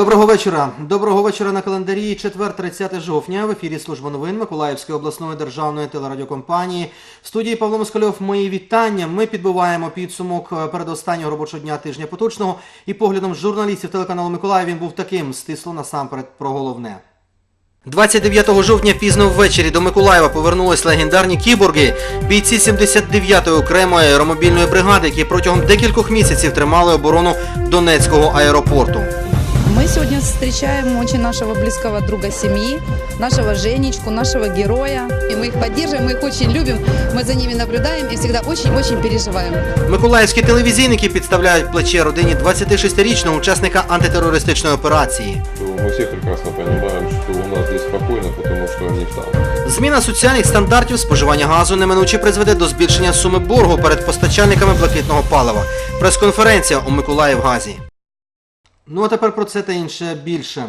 Доброго вечора. Доброго вечора на календарі. Четвер, 30 жовтня. В ефірі служба новин Миколаївської обласної державної телерадіокомпанії. В студії Павло Москальов. Мої вітання. Ми підбиваємо підсумок е, передостаннього робочого дня тижня поточного. І поглядом журналістів телеканалу Миколаїв він був таким стисло насамперед про головне. 29 жовтня пізно ввечері до Миколаєва повернулись легендарні кіборги, бійці 79-ї окремої аеромобільної бригади, які протягом декількох місяців тримали оборону Донецького аеропорту. Мы сегодня встречаем очень нашего близкого друга семьи, нашего Женечку, нашего героя. И мы их поддерживаем, мы их очень любим, мы за ними наблюдаем и всегда очень-очень переживаем. Миколаївські телевізійники підставляють плече родині 26-річного учасника антитерористичної операції. Мы все прекрасно понимаем, что у нас здесь спокойно, потому что они там. Зміна соціальних стандартів споживання газу неминуче призведе до збільшення суми боргу перед постачальниками блакитного палива. Прес-конференція у Миколаївгазі. Ну а тепер про це та інше більше.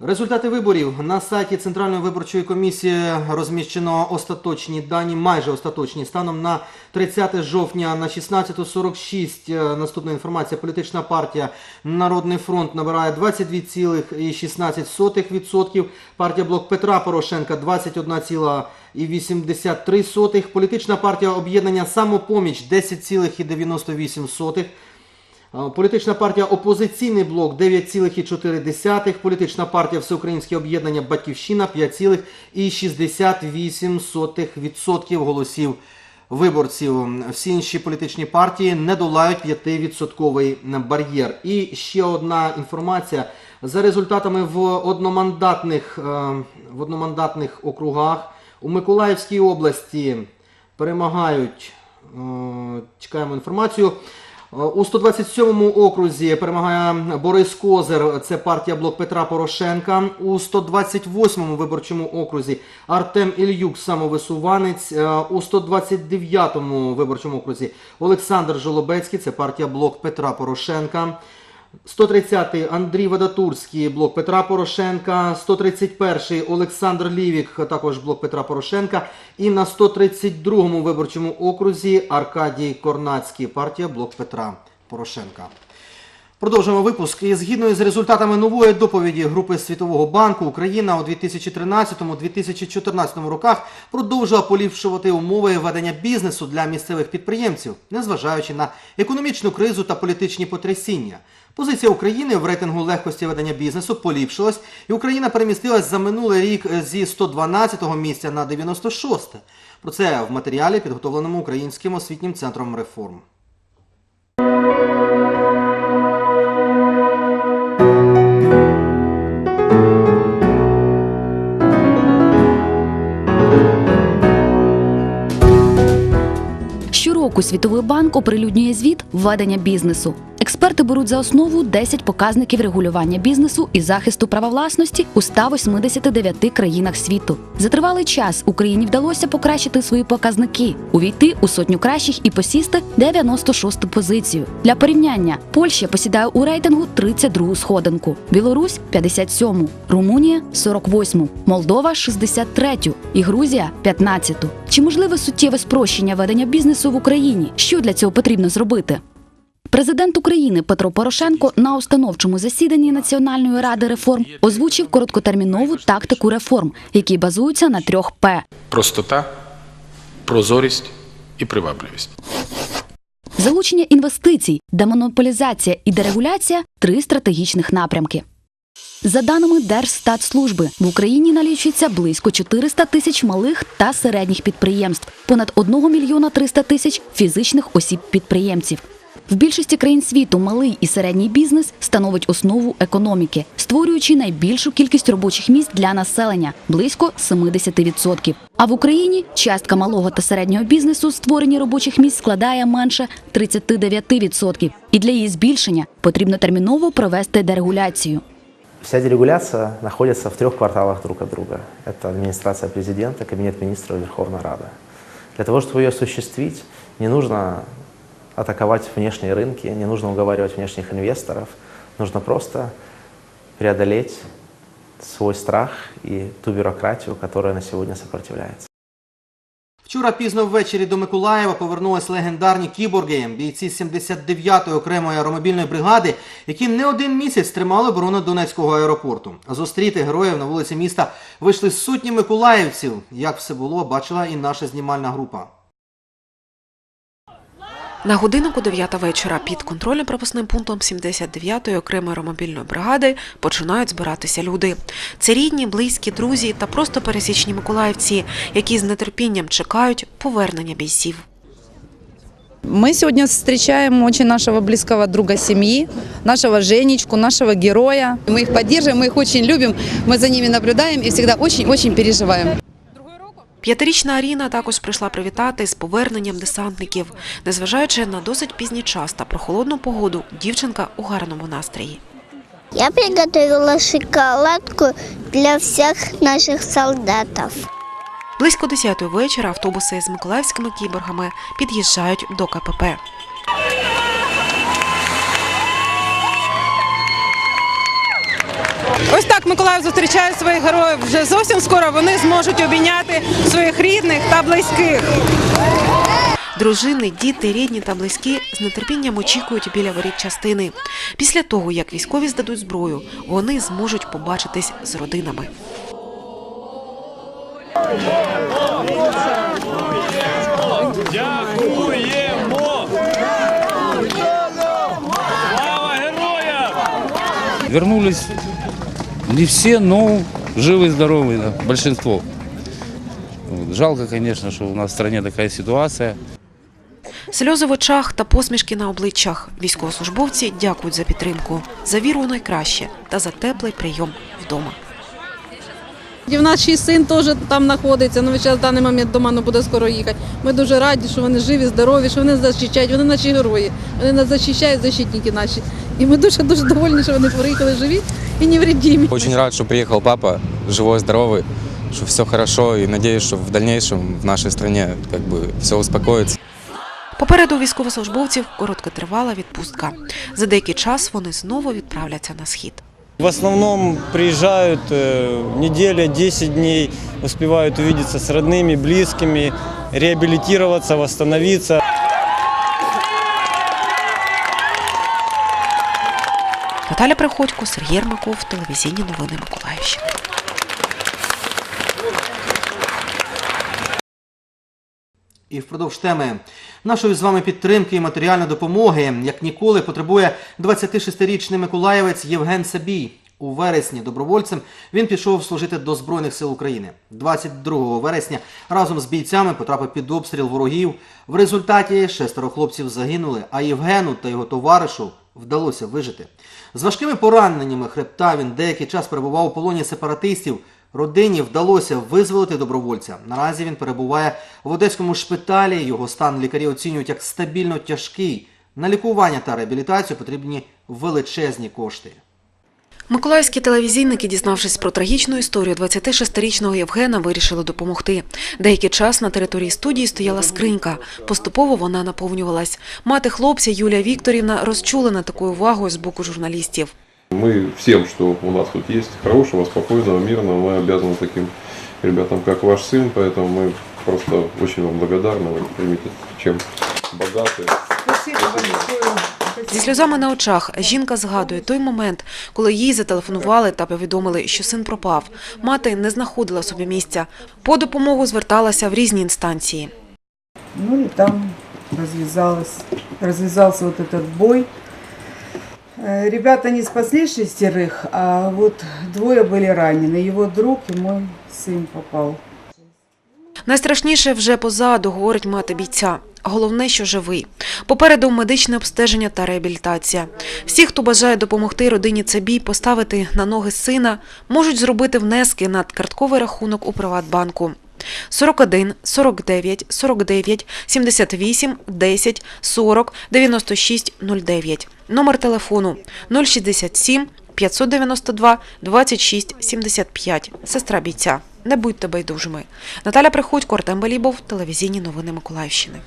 Результати виборів на сайті Центральної виборчої комісії розміщено остаточні дані, майже остаточні. Станом на 30 жовтня на 16.46 е, наступна інформація. Політична партія Народний фронт набирає 22,16%. Партія Блок Петра Порошенка 21,83%. Політична партія об'єднання Самопоміч 10,98%. Політична партія Опозиційний блок 9,4, політична партія Всеукраїнське об'єднання Батьківщина 5,68% голосів виборців. Всі інші політичні партії не долають 5% бар'єр. І ще одна інформація. За результатами в одномандатних, е, в одномандатних округах у Миколаївській області перемагають. е, Чекаємо інформацію. У 127-му окрузі перемагає Борис Козир, це партія Блок Петра Порошенка. У 128-му виборчому окрузі Артем Ільюк, самовисуванець. Е, У 129-му виборчому окрузі Олександр Жолобецький, це партія Блок Петра Порошенка. 130-й Андрій Вадатурський, блок Петра Порошенка, 131-й Олександр Лівік, також блок Петра Порошенка. І на 132-му виборчому окрузі Аркадій Корнацький, партія блок Петра Порошенка. Продовжуємо випуск. І згідно з результатами нової доповіді Групи Світового банку, Україна у 2013-2014 роках продовжила поліпшувати умови ведення бізнесу для місцевих підприємців, незважаючи на економічну кризу та політичні потрясіння. Позиція України в рейтингу легкості ведення бізнесу поліпшилась, і Україна перемістилась за минулий рік зі 112-го місця на 96-те. Про це в матеріалі, підготовленому Українським освітнім центром реформ. Щороку Світовий банк оприлюднює звіт введення бізнесу. Експерти беруть за основу 10 показників регулювання бізнесу і захисту права власності у 189 країнах світу. За тривалий час Україні вдалося покращити свої показники, увійти у сотню кращих і посісти 96-ту позицію. Для порівняння Польща посідає у рейтингу 32-гу сходинку, Білорусь 57-му, Румунія 48-му, Молдова 63-ю і Грузія 15-ту. Чи можливе суттєве спрощення ведення бізнесу в Україні? Що для цього потрібно зробити? Президент України Петро Порошенко на установчому засіданні Національної ради реформ озвучив короткотермінову тактику реформ, які базуються на трьох П. простота, прозорість і привабливість. Залучення інвестицій, демонополізація і дерегуляція три стратегічних напрямки. За даними Держстатслужби, в Україні налічується близько 400 тисяч малих та середніх підприємств, понад 1 мільйона 300 тисяч фізичних осіб-підприємців. В більшості країн світу малий і середній бізнес становить основу економіки, створюючи найбільшу кількість робочих місць для населення близько 70%. А в Україні частка малого та середнього бізнесу в створенні робочих місць складає менше 39%. І для її збільшення потрібно терміново провести дерегуляцію. Вся дерегуляция находится в трех кварталах друг от друга. Это администрация президента, кабинет министров и Верховная Рада. Для того, чтобы ее осуществить, не нужно атаковать внешние рынки, не нужно уговаривать внешних инвесторов, нужно просто преодолеть свой страх и ту бюрократию, которая на сегодня сопротивляется. Вчора пізно ввечері до Миколаєва повернулись легендарні кіборги, бійці 79-ї окремої аеромобільної бригади, які не один місяць тримали оборону Донецького аеропорту. Зустріти героїв на вулиці міста вийшли сотні миколаївців. Як все було, бачила і наша знімальна група. На годиннику 9 вечора під контрольно-пропускним пунктом 79-ї окремої аеромобільної бригади починають збиратися люди. Це рідні, близькі, друзі та просто пересічні миколаївці, які з нетерпінням чекають повернення бійців. Мы сегодня встречаем очень нашего близкого друга семьи, нашего Женечку, нашего героя. Мы их поддерживаем, мы их очень любим, мы за ними наблюдаем и всегда очень-очень переживаем. П'ятирічна Аріна також прийшла привітати з поверненням десантників. Незважаючи на досить пізній час та прохолодну погоду, дівчинка у гарному настрої. Я приготовила шоколадку для всіх наших солдатів. Близько 10 вечора автобуси з миколаївськими кіборгами під'їжджають до КПП. Ось так Миколаїв зустрічає своїх героїв. Вже зовсім скоро вони зможуть обійняти своїх рідних та близьких. Дружини, діти, рідні та близькі з нетерпінням очікують біля воріт частини. Після того, як військові здадуть зброю, вони зможуть побачитись з родинами. Вернулись не все, но живы и здоровы, да, большинство. Вот. Жалко, конечно, что у нас в стране такая ситуация. Сльози в очах та посмішки на обличчях. Військовослужбовці дякують за підтримку, за віру у найкраще та за теплий прийом вдома. І в нас ще й син теж там знаходиться. Ну, зараз в даний момент до мене буде скоро їхати. Ми дуже раді, що вони живі, здорові, що вони нас захищають. Вони наші герої. Вони нас захищають, защитники наші. І ми дуже дуже довольні, що вони приїхали живі і невредимі. Очень рад, что приехал папа, живой, здоровый, что все хорошо и надеюсь, что в дальнейшем в нашей стране как бы все успокоится. Попереду у військовослужбовців короткотривала відпустка. За деякий час вони знову відправляться на схід. В основном приезжают э, неделя, 10 дней, успевают увидеться с родными, близкими, реабилитироваться, восстановиться. Наталя Приходько, Сергій Ермаков, телевізійні новини Миколаївщини. І впродовж теми нашої з вами підтримки і матеріальної допомоги, як ніколи, потребує 26-річний миколаєвець Євген Сабій. У вересні добровольцем він пішов служити до Збройних сил України. 22 вересня разом з бійцями потрапив під обстріл ворогів. В результаті шестеро хлопців загинули, а Євгену та його товаришу вдалося вижити. З важкими пораненнями хребта він деякий час перебував у полоні сепаратистів. Родині вдалося визволити добровольця. Наразі він перебуває в одеському шпиталі. Його стан лікарі оцінюють як стабільно тяжкий. На лікування та реабілітацію потрібні величезні кошти. Миколаївські телевізійники, дізнавшись про трагічну історію 26-річного Євгена, вирішили допомогти. Деякий час на території студії стояла скринька. Поступово вона наповнювалась. Мати хлопця Юлія Вікторівна розчулена такою увагою з боку журналістів. Мы всем, что у нас тут есть, хорошего, спокойного, мирного, мы обязаны таким ребятам, как ваш сын, поэтому мы просто очень вам благодарны, вы примите, чем богаты. Зі сльозами на очах жінка згадує той момент, коли їй зателефонували та повідомили, що син пропав. Мати не знаходила собі місця. По допомогу зверталася в різні інстанції. Ну и там развязалось, развязался вот этот бой. Э, Ребята не спасли шестерых, а вот двое были ранены. Его друг и мой сын попал. Найстрашніше вже позаду, говорить мати бійця. Головне, що живий. Попереду медичне обстеження та реабілітація. Всі, хто бажає допомогти родині Цебій поставити на ноги сина, можуть зробити внески на картковий рахунок у Приватбанку. 41 49 49 78 10 40 96 09. Номер телефону 067 592 26 75. Сестра бійця. Не будьте байдужими. Наталя Приходько, Артем Балібов, телевізійні новини Миколаївщини.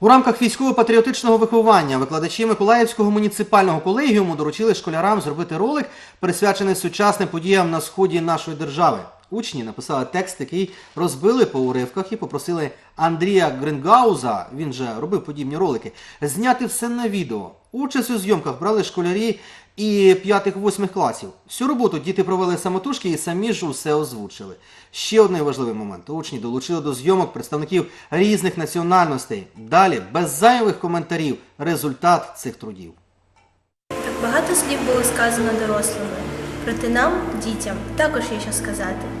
У рамках військово-патріотичного виховання викладачі Миколаївського муніципального колегіуму доручили школярам зробити ролик, присвячений сучасним подіям на сході нашої держави. Учні написали текст, який розбили по уривках і попросили Андрія Грингауза, він же робив подібні ролики, зняти все на відео. Участь у зйомках брали школярі і 5-8 класів. Всю роботу діти провели самотужки і самі ж усе озвучили. Ще один важливий момент. Учні долучили до зйомок представників різних національностей. Далі, без зайвих коментарів, результат цих трудів. Так багато слів було сказано дорослими. Проте нам, дітям, також є що сказати.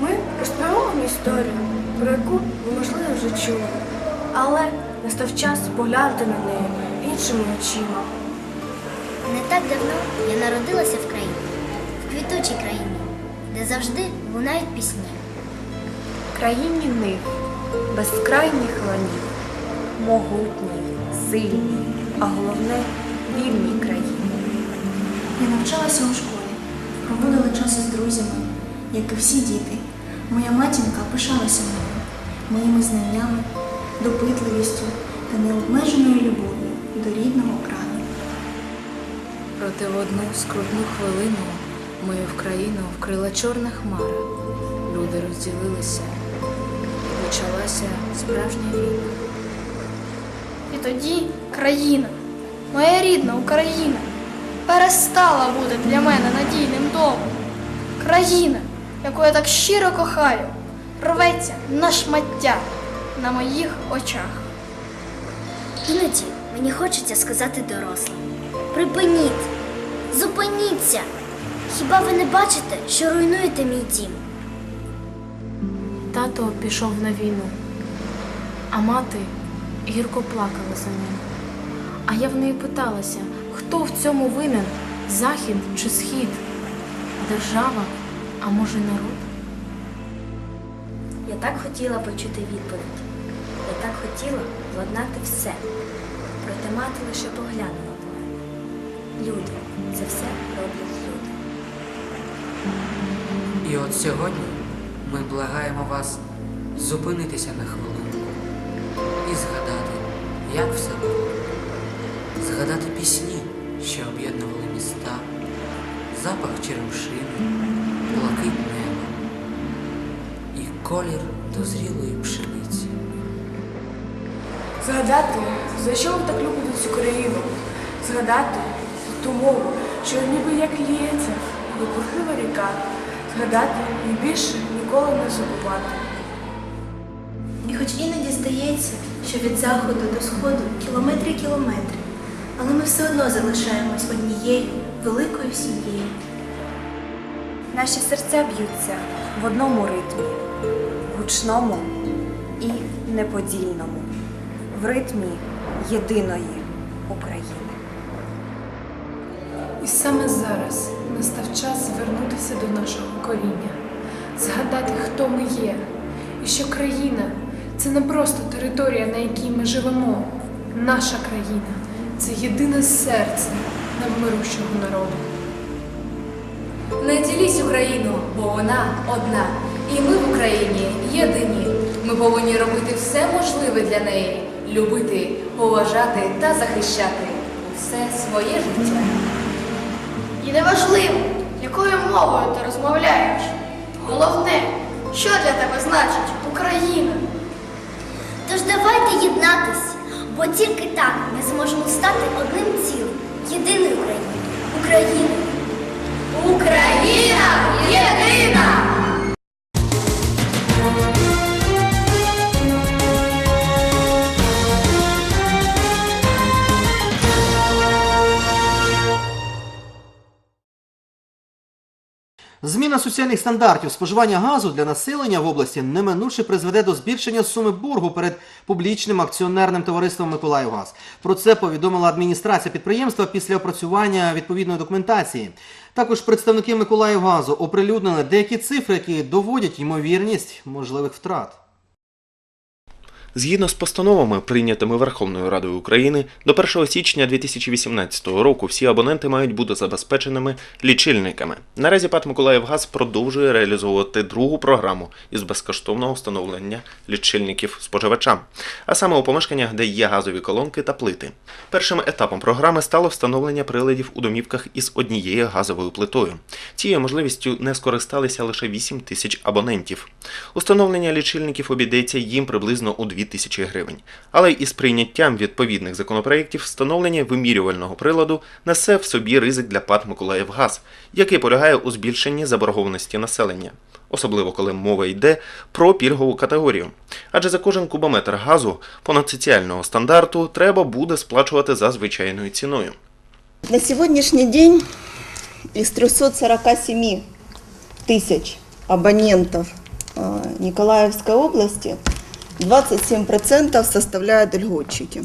Ми розповімо вам історію, про яку ви, можливо, вже чули. Але настав час поглянути на неї іншими очима. Не так давно я народилася в країні, в квітучій країні, де завжди лунають пісні. Країні нив, безкрайніх ланів, могутній, сильній, а головне вільній країні. Я навчалася у школі, проводила час із друзями, як і всі діти. Моя матінка пишалася мною, моїми знаннями, допитливістю та необмеженою любов'ю до рідного краю. Проте в одну скрутну хвилину мою в країну вкрила чорна хмара. Люди розділилися, і почалася справжня війна. І тоді країна, моя рідна Україна, перестала бути для мене надійним домом. Країна, яку я так щиро кохаю, рветься на шмаття на моїх очах. Іноді мені хочеться сказати дорослим. Припиніть! Зупиніться! Хіба ви не бачите, що руйнуєте мій дім? Тато пішов на війну, а мати гірко плакала за ним. А я в неї питалася, хто в цьому винен захід чи схід? Держава, а може народ? Я так хотіла почути відповідь. Я так хотіла владнати все. Проте мати лише поглянула на мене. Люди, це все роблять люди. І от сьогодні ми благаємо вас зупинитися на хвилинку і згадати, як все було. Згадати пісні, що об'єднували міста, запах черемшини, блакить неба і колір дозрілої пшениці. Згадати, за що ви так любите цю країну. Згадати ту мову, що ніби як ліється, випбурхлива ріка. Згадати і більше ніколи не забувати. І хоч іноді здається, що від заходу до сходу кілометри кілометри, але ми все одно залишаємось однією великою сім'єю. Наші серця б'ються в одному ритмі, гучному і неподільному, в ритмі єдиної України. І саме зараз настав час звернутися до нашого коріння, згадати, хто ми є, і що країна це не просто територія, на якій ми живемо. Наша країна це єдине серце навмирущого народу. Не діліть Україну, бо вона одна. І ми в Україні єдині. Ми повинні робити все можливе для неї, любити, поважати та захищати усе своє життя. І неважливо, якою мовою ти розмовляєш. Головне, що для тебе значить Україна. Тож давайте єднатись, бо тільки так ми зможемо стати одним цілим, єдиною країною. Україною. Україна єдина! Зміна соціальних стандартів споживання газу для населення в області неминуче призведе до збільшення суми боргу перед публічним акціонерним товариством Миколаївгаз. Про це повідомила адміністрація підприємства після опрацювання відповідної документації. Також представники Миколаївгазу оприлюднили деякі цифри, які доводять ймовірність можливих втрат. Згідно з постановами, прийнятими Верховною Радою України, до 1 січня 2018 року всі абоненти мають бути забезпеченими лічильниками. Наразі ПАТ Миколаївгаз продовжує реалізовувати другу програму із безкоштовного встановлення лічильників споживачам, а саме у помешканнях, де є газові колонки та плити. Першим етапом програми стало встановлення приладів у домівках із однією газовою плитою. Цією можливістю не скористалися лише 8 тисяч абонентів. Установлення лічильників обійдеться їм приблизно у 2 тисячі гривень. Але із прийняттям відповідних законопроєктів встановлення вимірювального приладу несе в собі ризик для ПАТ Миколаївгаз, який полягає у збільшенні заборгованості населення. Особливо коли мова йде про пільгову категорію. Адже за кожен кубометр газу понад соціального стандарту треба буде сплачувати за звичайною ціною. На сегодняшний день из 347 тысяч абонентов э, Николаевской области 27% составляют льготчики.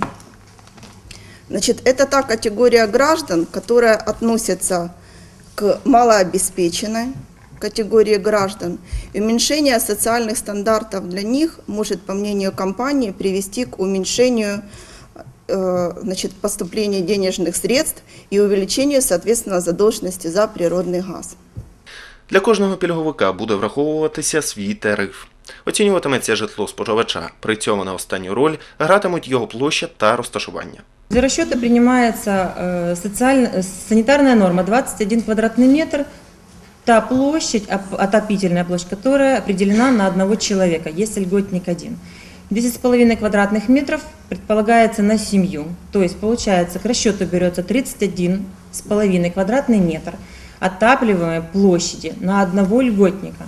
Значит, это та категория граждан, которая относится к малообеспеченной категории граждан. И уменьшение социальных стандартов для них может, по мнению компании, привести к уменьшению э, значит, поступления денежных средств и увеличению, соответственно, задолженности за природный газ. Для кожного пільговика буде враховуватися свій тариф. Оцінюватиметься житло споживача. При цьому на останню роль гратимуть його площа та розташування. Для расчета принимается э, социально- э, санитарная норма 21 квадратный метр, та площадь, оп- отопительная площадь, которая определена на одного человека, если льготник один. 10,5 квадратных метров предполагается на семью, то есть получается к расчету берется 31,5 квадратный метр отапливаемой площади на одного льготника.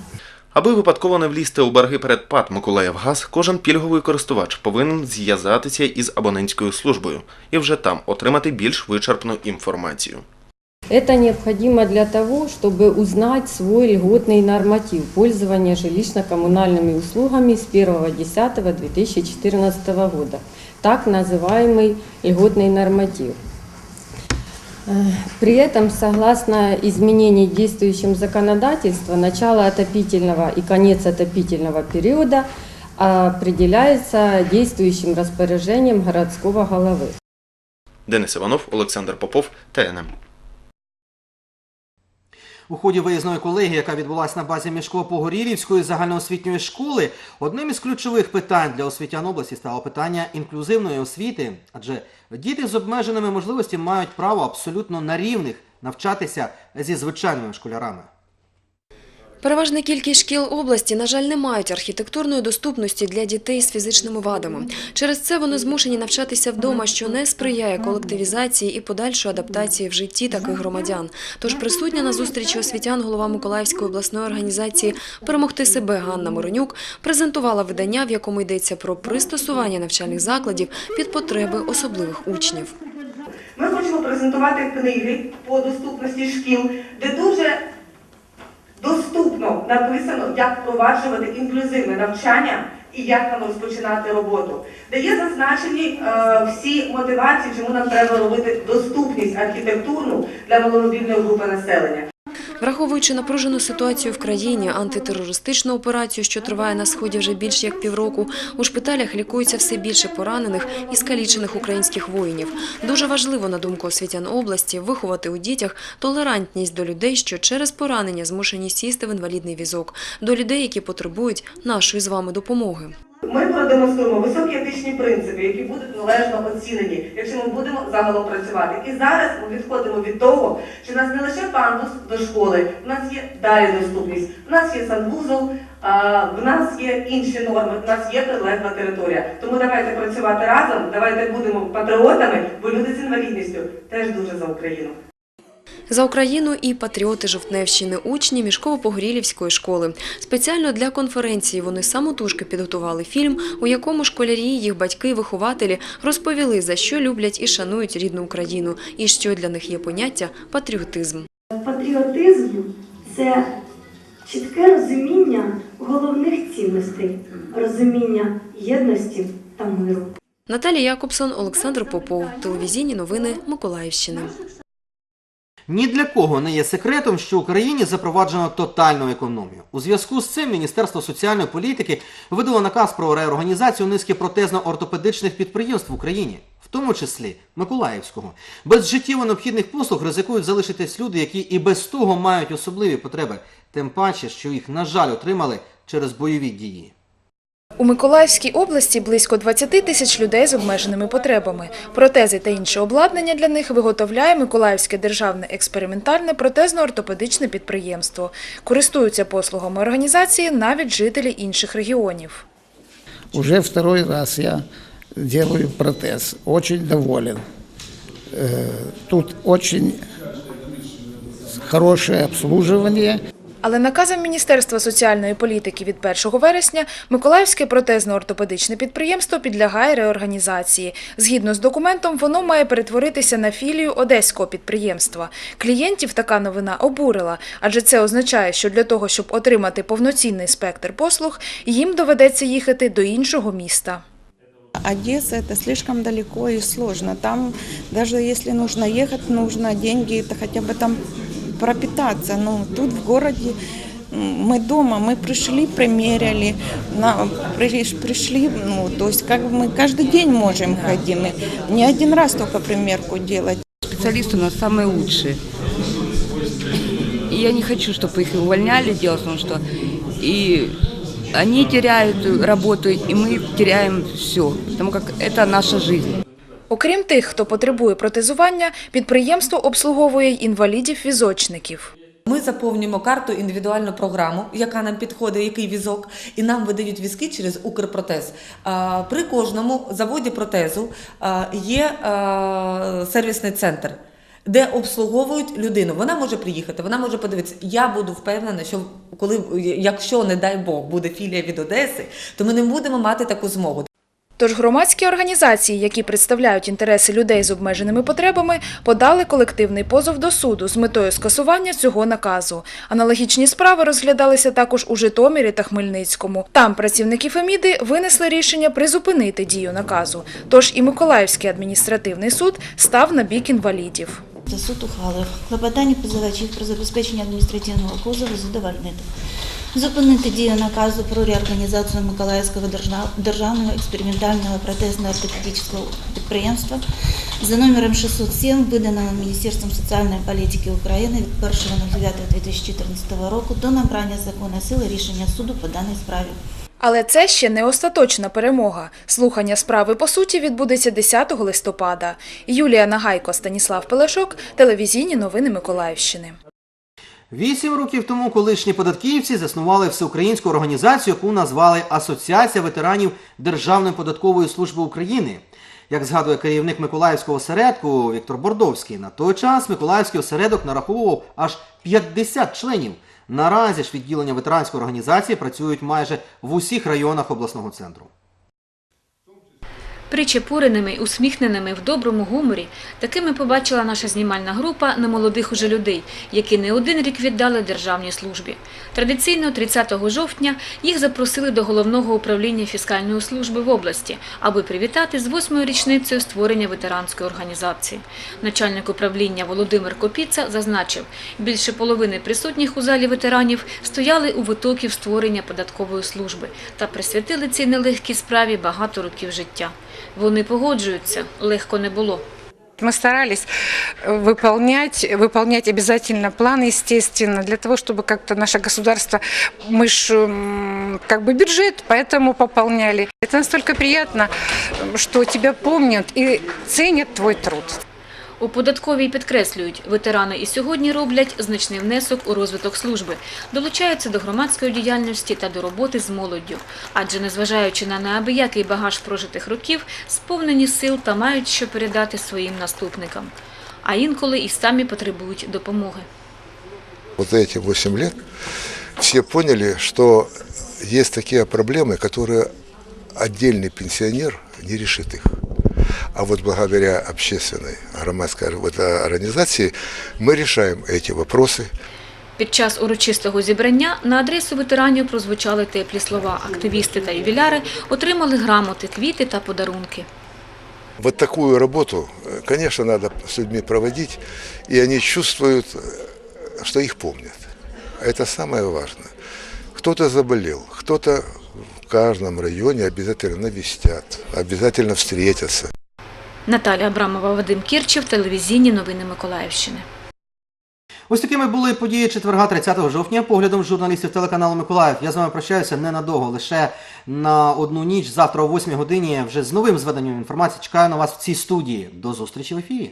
Аби випадково не влізти у борги перед ПАТ Миколаївгаз, кожен пільговий користувач повинен зв'язатися із абонентською службою і вже там отримати більш вичерпну інформацію. Это необходимо для того, чтобы узнать свой льготный норматив пользования жилищно-коммунальными услугами с 1.10.2014 года, так называемый льготный норматив. Э, При этом, согласно изменений действующим законодательства, начало отопительного и конец отопительного периода определяется действующим распоряжением городского головы. Денис Іванов, Олександр Попов, ТНМ. У ході виїзної колегії, яка відбулася на базі Мішково-Погорілівської загальноосвітньої школи, одним із ключових питань для освітян області стало питання інклюзивної освіти, адже діти з обмеженими можливостями мають право абсолютно на рівних навчатися зі звичайними школярами. Переважна кількість шкіл області, на жаль, не мають архітектурної доступності для дітей з фізичними вадами. Через це вони змушені навчатися вдома, що не сприяє колективізації і подальшої адаптації в житті таких громадян. Тож присутня на зустрічі освітян голова Миколаївської обласної організації «Перемогти себе» Ганна Моронюк презентувала видання, в якому йдеться про пристосування навчальних закладів під потреби особливих учнів. Ми хочемо презентувати книги по доступності шкіл, де дуже написано, як впроваджувати інклюзивне навчання і як нам розпочинати роботу, де є зазначені е, всі мотивації, чому нам треба робити доступність архітектурну для маломобільної групи населення. Враховуючи напружену ситуацію в країні, антитерористичну операцію, що триває на сході вже більш як півроку, у шпиталях лікується все більше поранених і скалічених українських воїнів. Дуже важливо, на думку освітян області, виховати у дітях толерантність до людей, що через поранення змушені сісти в інвалідний візок, до людей, які потребують нашої з вами допомоги. Ми продемонструємо високі етичні принципи, які будуть належно оцінені, якщо ми будемо загалом працювати. І зараз ми відходимо від того, що в нас не лише пандус до школи, в нас є далі доступність, в нас є санвузол, в нас є інші норми, в нас є прилегла територія. Тому давайте працювати разом, давайте будемо патріотами, бо люди з інвалідністю теж дуже за Україну. За Україну і патріоти Жовтневщини, учні Мішково-Погорілівської школи. Спеціально для конференції вони самотужки підготували фільм, у якому школярі, їх батьки вихователі розповіли, за що люблять і шанують рідну Україну, і що для них є поняття патріотизм. Патріотизм це чітке розуміння головних цінностей, розуміння єдності та миру. Наталія Якобсон, Олександр Попов. Телевізійні новини Миколаївщини. Ні для кого не є секретом, що в Україні запроваджено тотальну економію. У зв'язку з цим Міністерство соціальної політики видало наказ про реорганізацію низки протезно-ортопедичних підприємств в Україні, в тому числі Миколаївського. Без життєво необхідних послуг ризикують залишитись люди, які і без того мають особливі потреби, тим паче, що їх, на жаль, отримали через бойові дії. У Миколаївській області близько 20 тисяч людей з обмеженими потребами. Протези та інше обладнання для них виготовляє Миколаївське державне експериментальне протезно-ортопедичне підприємство. Користуються послугами організації навіть жителі інших регіонів. Уже второй раз я делаю протез. Очень доволен. Э, Тут очень хорошее обслуживание. Але наказом Міністерства соціальної політики від 1 вересня Миколаївське протезно-ортопедичне підприємство підлягає реорганізації. Згідно з документом, воно має перетворитися на філію одеського підприємства. Клієнтів така новина обурила, адже це означає, що для того, щоб отримати повноцінний спектр послуг, їм доведеться їхати до іншого міста. Одесса это слишком далеко и сложно. Там даже если нужно ехать, нужно деньги, это хотя бы там пропитаться. Но тут в городе мы дома, мы пришли, примеряли, на, приш- пришли, ну, то есть как мы каждый день можем ходить, мы не один раз только примерку делать. Специалисты у нас самые лучшие. И я не хочу, чтобы их увольняли. Дело в том, что и они теряют работу, и мы теряем все. Потому как это наша жизнь. Окрім тих, хто потребує протезування, підприємство обслуговує інвалідів-візочників. Ми заповнюємо карту індивідуальну програму, яка нам підходить, який візок, і нам видають візки через Укрпротез. При кожному заводі протезу є сервісний центр. Де обслуговують людину, вона може приїхати, вона може подивитися. Я буду впевнена, що коли, якщо не дай Бог, буде філія від Одеси, то ми не будемо мати таку змогу. Тож громадські організації, які представляють інтереси людей з обмеженими потребами, подали колективний позов до суду з метою скасування цього наказу. Аналогічні справи розглядалися також у Житомирі та Хмельницькому. Там працівники Феміди винесли рішення призупинити дію наказу. Тож і Миколаївський адміністративний суд став на бік інвалідів. Суд ухвалив клопотання позивачів про забезпечення адміністративного позову задовольнити. Зупинити дію наказу про реорганізацію Миколаївського державного експериментального протезно-ортопедичного підприємства за номером 607, виданого Міністерством соціальної політики України від 1.09.2014 року до набрання законної сили рішення суду по даній справі. Але це ще не остаточна перемога. Слухання справи по суті відбудеться 10 листопада. Юлія Нагайко, Станіслав Пелешок, телевізійні новини Миколаївщини. Вісім років тому колишні податківці заснували всеукраїнську організацію, яку назвали Асоціація ветеранів Державної податкової служби України. Як згадує керівник Миколаївського осередку Віктор Бордовський, на той час Миколаївський осередок нараховував аж 50 членів. Наразі ж відділення ветеранської організації працюють майже в усіх районах обласного центру. Причепуреними усміхненими в доброму гуморі, такими побачила наша знімальна група немолодих уже людей, які не один рік віддали державній службі. Традиційно 30 жовтня їх запросили до головного управління фіскальної служби в області, аби привітати з восьмою річницею створення ветеранської організації. Начальник управління Володимир Копіца зазначив, більше половини присутніх у залі ветеранів стояли у витоків створення податкової служби та присвятили цій нелегкій справі багато років життя. Вони погоджуються, легко не було. Мы старались э, выполнять, выполнять обязательно планы, естественно, для того, чтобы как-то наше государство, мы ж м, как бы бюджет, поэтому пополняли. Это настолько приятно, м, что тебя помнят и ценят твой труд. У податковій підкреслюють, ветерани і сьогодні роблять значний внесок у розвиток служби, долучаються до громадської діяльності та до роботи з молоддю. Адже, незважаючи на неабиякий багаж прожитих років, сповнені сил та мають що передати своїм наступникам. А інколи і самі потребують допомоги. Вот за эти 8 лет все поняли, что есть такие проблемы, которые отдельный пенсионер не решит их. А вот благодаря общественной громадской вот, э, организации мы решаем эти вопросы. Під час урочистого зібрання на адресу ветеранів прозвучали теплі слова. Активісти та ювіляри отримали грамоти, квіти та подарунки. Вот такую работу, э, конечно, надо с людьми проводить, и они чувствуют, э, что их помнят. Это самое важное. Кто-то заболел, кто-то в каждом районе обязательно навестят, обязательно встретятся. Наталя Абрамова, Вадим Кірчев, телевізійні новини Миколаївщини. Ось такими були події четверга 30 жовтня поглядом журналістів телеканалу Миколаїв. Я з вами прощаюся ненадовго, лише на одну ніч. Завтра о 8 годині вже з новим зведенням інформації чекаю на вас в цій студії. До зустрічі в ефірі.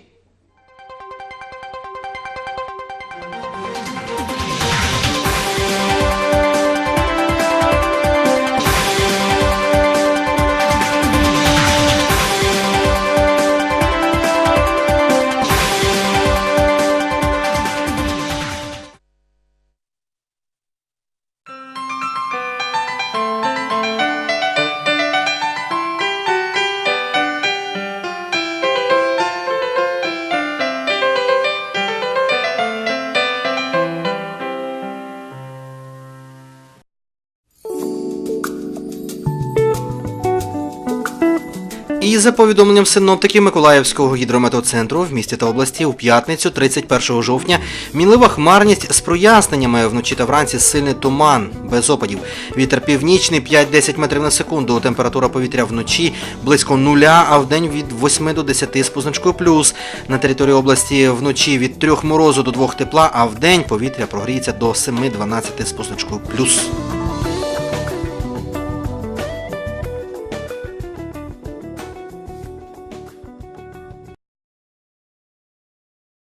І за повідомленням синоптиків Миколаївського гідрометеоцентру в місті та області у п'ятницю, 31 жовтня, мінлива хмарність з проясненнями вночі та вранці сильний туман без опадів. Вітер північний 5-10 метрів на секунду. Температура повітря вночі близько нуля, а вдень від 8 до 10 з позначкою плюс. На території області вночі від 3 морозу до 2 тепла, а вдень повітря прогріється до 7-12 з позначкою плюс.